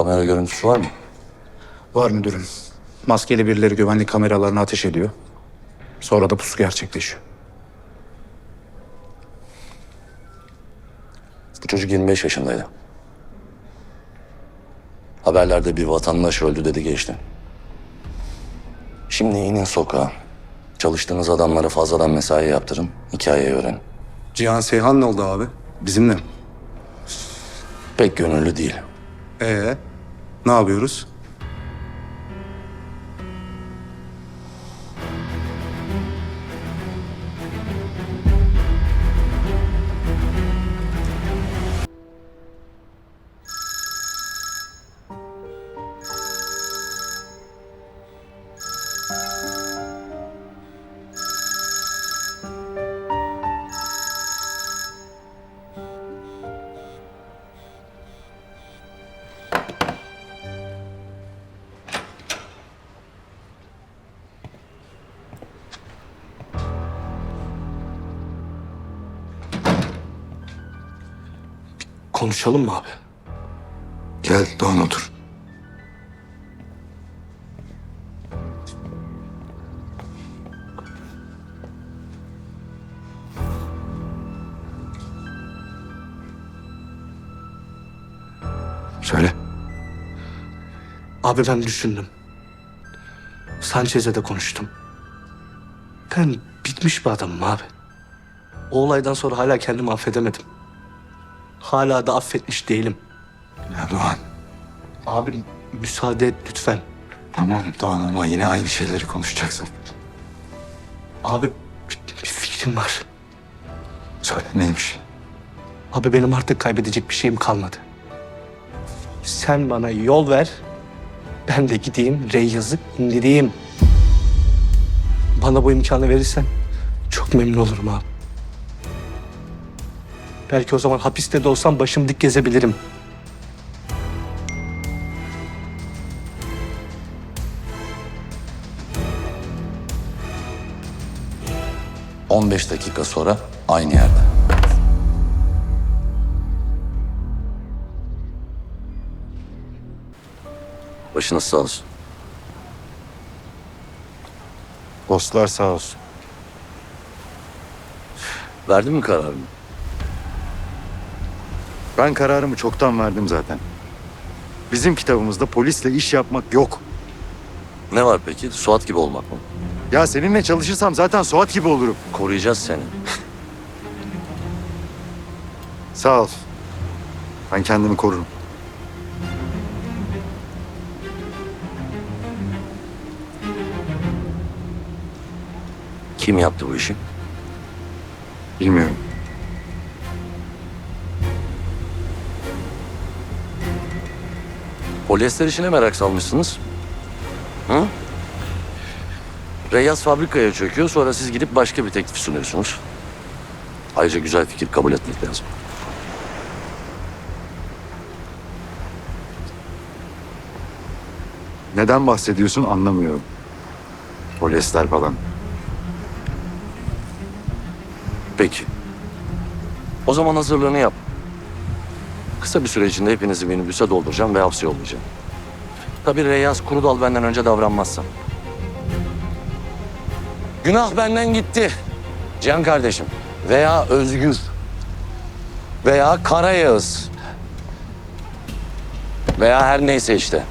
Kamera görüntüsü var mı? Var müdürüm. Maskeli birileri güvenlik kameralarına ateş ediyor. Sonra da pusu gerçekleşiyor. Bu çocuk 25 yaşındaydı. Haberlerde bir vatandaş öldü dedi geçti. Şimdi inin sokağa. Çalıştığınız adamlara fazladan mesai yaptırın. Hikayeyi öğrenin. Cihan Seyhan ne oldu abi? Bizimle? Pek gönüllü değil. Ee, ne yapıyoruz? Konuşalım mı abi? Gel Doğan otur. Söyle. Abi ben düşündüm. Sanchez'e de konuştum. Ben bitmiş bir adamım abi. O olaydan sonra hala kendimi affedemedim. Hala da affetmiş değilim. Ya Doğan. Abi müsaade et lütfen. Tamam Doğan ama yine aynı şeyleri konuşacaksın. Abi bir, fikrim var. Söyle neymiş? Abi benim artık kaybedecek bir şeyim kalmadı. Sen bana yol ver. Ben de gideyim Reyyaz'ı indireyim. Bana bu imkanı verirsen çok memnun olurum abi. Belki o zaman hapiste de olsam başım dik gezebilirim. — 15 dakika sonra aynı yerde. Başınız sağ olsun. Dostlar sağ olsun. Verdin mi kararını? Ben kararımı çoktan verdim zaten. Bizim kitabımızda polisle iş yapmak yok. Ne var peki? Suat gibi olmak mı? Ya seninle çalışırsam zaten Suat gibi olurum. Koruyacağız seni. Sağ ol. Ben kendimi korurum. Kim yaptı bu işi? Bilmiyorum. Polyester işine merak salmışsınız. Hı? Reyaz fabrikaya çöküyor. Sonra siz gidip başka bir teklif sunuyorsunuz. Ayrıca güzel fikir kabul etmek lazım. Neden bahsediyorsun anlamıyorum. Polyester falan. Peki. O zaman hazırlığını yap. Kısa bir süre içinde hepinizi minibüse dolduracağım ve hapse yollayacağım. Tabii Reyaz Kurudal benden önce davranmazsa. Günah benden gitti. Can kardeşim. Veya Özgür. Veya Karayağız. Veya her neyse işte.